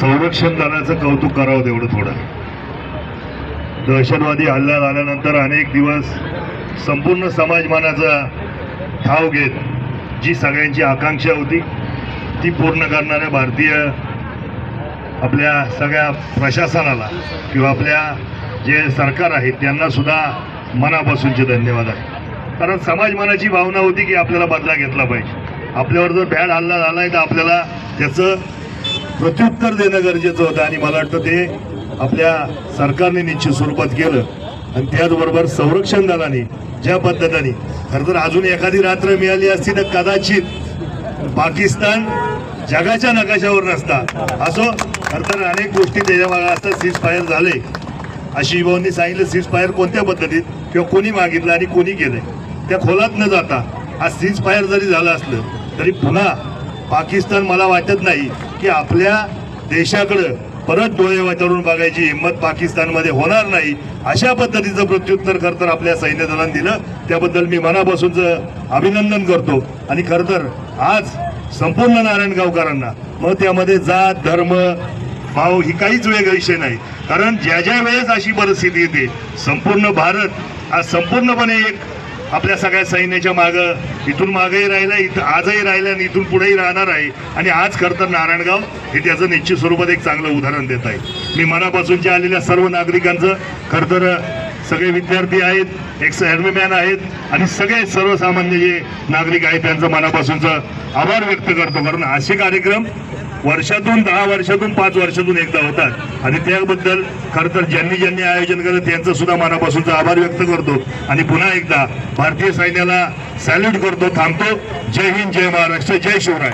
संरक्षण दलाचं कौतुक करावं तेवढं थोडं. दहशतवादी हल्ला झाल्यानंतर अनेक दिवस संपूर्ण समाजमानाचा ठाव घेत जी सगळ्यांची आकांक्षा होती ती पूर्ण करणाऱ्या भारतीय आपल्या सगळ्या प्रशासनाला किंवा आपल्या जे सरकार आहेत त्यांनासुद्धा मनापासूनचे धन्यवाद आहे. कारण समाजमानाची भावना होती की आपल्याला बदला घेतला पाहिजे. आपल्यावर जर भ्याड हल्ला झाला आहे तर आपल्याला त्याचं प्रत्युत्तर देणं गरजेचं होतं आणि मला वाटतं ते आपल्या सरकारने निश्चित स्वरूपात केलं. आणि त्याचबरोबर संरक्षण दलाने ज्या पद्धतीने खरं तर अजून एखादी रात्र मिळाली असती तर कदाचित पाकिस्तान जगाच्या नकाशावर नसता. असो खरं तर अनेक गोष्टी त्याच्यामागे असतात सीज फायर झाले. अशी भाऊंनी सांगितलं सीज फायर कोणत्या पद्धतीत? किंवा कोणी मागितलं आणि कोणी केलंय? त्या खोलात न जाता आज सीज फायर जरी झालं असलं तरी पुन्हा पाकिस्तान मला वाटत नाही की आपल्या देशाकडं परत डोळे वाचवून बघायची हिंमत पाकिस्तानमध्ये होणार नाही अशा पद्धतीचं प्रत्युत्तर खरं तर आपल्या सैन्य दलानं दिलं. त्याबद्दल मी मनापासूनचं अभिनंदन करतो. आणि खरं तर आज संपूर्ण नारायणगावकरांना मग त्यामध्ये जात धर्म भाव ही काहीच वेगळा विषय नाही. कारण ज्या ज्या वेळेस अशी परिस्थिती येते संपूर्ण भारत आज संपूर्णपणे एक आपल्या सगळ्या सैन्याच्या मागं इथून मागंही राहिलं इथं आजही राहिलं आणि इथून पुढेही राहणार आहे. आणि आज खरं तर नारायणगाव हे त्याचं निश्चित स्वरूपात एक चांगलं उदाहरण देत आहे. मी मनापासूनच्या आलेल्या सर्व नागरिकांचं खरं तर सगळे विद्यार्थी आहेत एक्स मॅन आहेत आणि सगळे सर्वसामान्य जे नागरिक आहेत त्यांचं मनापासूनचं आभार व्यक्त करतो. कारण असे कार्यक्रम वर्षातून दहा वर्षातून पाच वर्षातून एकदा होतात. आणि त्याबद्दल खरं तर ज्यांनी ज्यांनी आयोजन केलं त्यांचं सुद्धा मनापासूनचा आभार व्यक्त करतो. आणि पुन्हा एकदा भारतीय सैन्याला सॅल्यूट करतो थांबतो. जय हिंद जय महाराष्ट्र जय शिवराय.